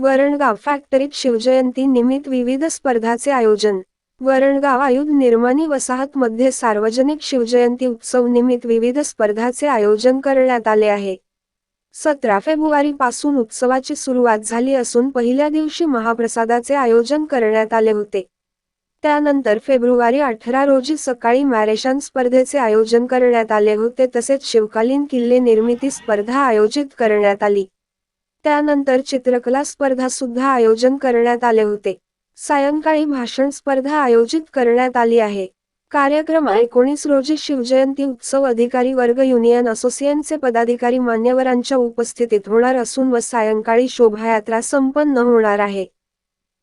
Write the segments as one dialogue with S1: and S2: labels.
S1: वरणगाव फॅक्टरीत शिवजयंती निमित्त विविध स्पर्धाचे आयोजन. वरणगाव आयुध निर्माणी वसाहतमध्ये सार्वजनिक शिवजयंती उत्सव निमित्त विविध स्पर्धाचे आयोजन करण्यात आले आहे. सतरा फेब्रुवारी पासून उत्सवाची सुरुवात झाली असून पहिल्या दिवशी महाप्रसादाचे आयोजन करण्यात आले होते. त्यानंतर फेब्रुवारी अठरा रोजी सकाळी मॅरेशन स्पर्धेचे आयोजन करण्यात आले होते तसेच शिवकालीन किल्ले निर्मिती स्पर्धा आयोजित करण्यात आली. त्यानंतर चित्रकला स्पर्धा सुद्धा आयोजन करण्यात आले होते. सायंकाळी भाषण स्पर्धा आयोजित करण्यात आली आहे. कार्यक्रम एकोणीस रोजी शिवजयंती उत्सव अधिकारी वर्ग युनियन असोसिएशनचे पदाधिकारी मान्यवरांच्या उपस्थितीत होणार असून व सायंकाळी शोभायात्रा संपन्न होणार आहे.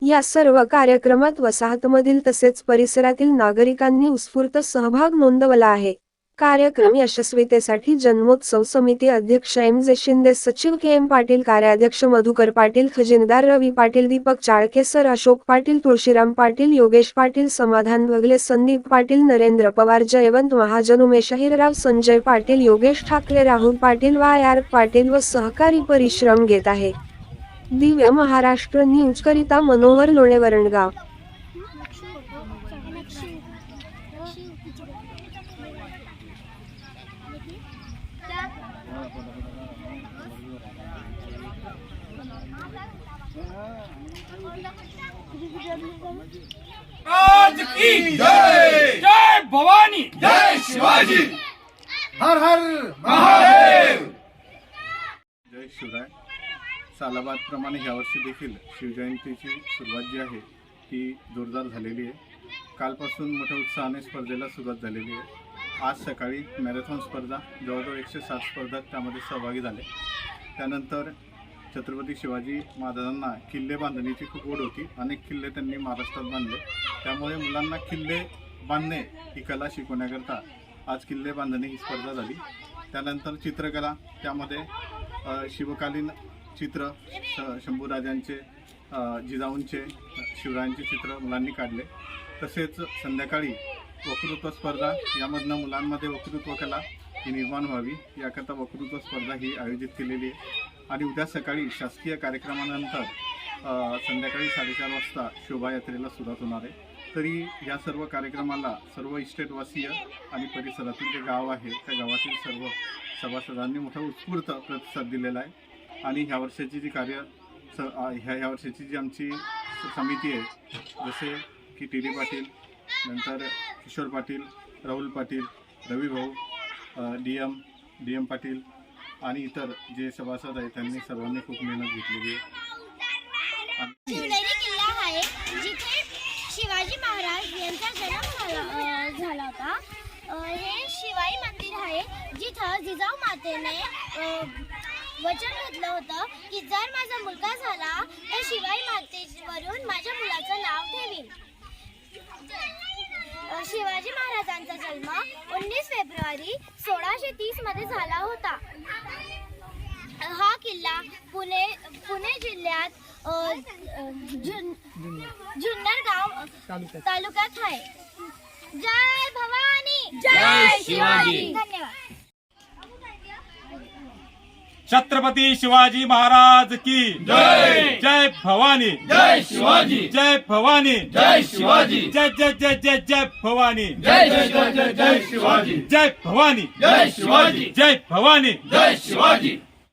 S1: या सर्व कार्यक्रमात वसाहतमधील तसेच परिसरातील नागरिकांनी उत्स्फूर्त सहभाग नोंदवला आहे. कार्यक्रम यशस्वीतेसाठी जन्मोत्सव समिती अध्यक्ष एम जे शिंदे सचिव के एम पाटील कार्याध्यक्ष Madhukar Patil खजिनदार Ravi Patil Deepak Chalke sir Ashok Patil Tulshiram Patil Yogesh Patil Samadhan Bagle Sandeep Patil Narendra Pawar Jaywant Mahajan Umesh Ahirrao Sanjay Patil Yogesh Thackeray Rahul Patil Y R Patil व सहकारी परिश्रम घेत आहे. Divya Maharashtra news करिता मनोहर लोणे वरणगाव
S2: जय। जय भवानी।
S3: जय शिवाजी। हर हर
S2: महादेव।
S4: जय शिवराय. सालाबादप्रमाणे यावर्षी देखील शिवजयंतीची सुरुवात जी आहे ती जोरदार झालेली आहे. कालपासून मोठ्या उत्साहाने स्पर्धेला सुरुवात झालेली आहे. आज सकाळी मॅरेथॉन स्पर्धा जवळजवळ एकशे सात स्पर्धक त्यामध्ये सहभागी झाले. त्यानंतर छत्रपती शिवाजी महाराजांना किल्ले बांधणीची खूप ओढ होती. अनेक किल्ले त्यांनी महाराष्ट्रात बांधले. त्यामुळे मुलांना किल्ले बांधणे ही कला शिकवण्याकरता आज किल्ले बांधणे ही स्पर्धा झाली. त्यानंतर चित्रकला त्यामध्ये शिवकालीन चित्र श शंभूराजांचे जिजाऊंचे शिवरायांचे चित्र मुलांनी काढले. तसेच संध्याकाळी वक्तृत्व स्पर्धा यामधनं मुलांमध्ये वक्तृत्व कला ही निर्माण व्हावी. याकरता वक्तृत्व स्पर्धा ही आयोजित केलेली आहे. आणि उद्या सकाळी शासकीय कार्यक्रमानंतर संध्याकाळी साडेचार वाजता शोभायात्रेला सुरुवात होणार आहे. तरी या सर्व कार्यक्रमाला सर्व इस्टेटवासीय आणि परिसरातील जे गाव आहे त्या गावातील सर्व सभासदांनी मोठा उत्स्फूर्त प्रतिसाद दिलेला आहे. आणि ह्या वर्षाची जी कार्य स ह्या ह्या वर्षाची जी आमची समिती आहे जसे की टी डी पाटील नंतर किशोर पाटील राहुल पाटील रवी भाऊ D M D M Patil आणि इतर जे सभासद आहेत त्यांनी सर्वांनी खूप मेहनत घेतलेली आहे.
S5: शिवनेरी किल्ला आहे जिथे शिवाजी महाराज यांचा जन्म झाला होता. हे शिवाई मंदिर आहे जिथं जिजाऊ मातेने वचन घेतलं होतं की जर माझा मुलगा झाला तर शिवाई मातेवरून माझ्या मुलाचं नाव ठेवीन. जन्म उन्नीस फेब्रुवारी सोळाशे तीसमध्ये झाला होता. हा किल्ला पुणे पुणे जिल्ह्यात जुन जुन्नर गाव तालुक्यात आहे. जय भवानी!
S2: जय शिवाजी.
S5: धन्यवाद.
S2: छत्रपती शिवाजी महाराज की।
S3: जय.
S2: जय भवानी।
S3: जय शिवाजी।
S2: जय भवानी।
S3: जय शिवाजी।
S2: जय जय जय जय जय भवानी।
S3: जय जय जय जय जय शिवाजी।
S2: जय भवानी।
S3: जय शिवाजी।
S2: जय भवानी।
S3: जय शिवाजी।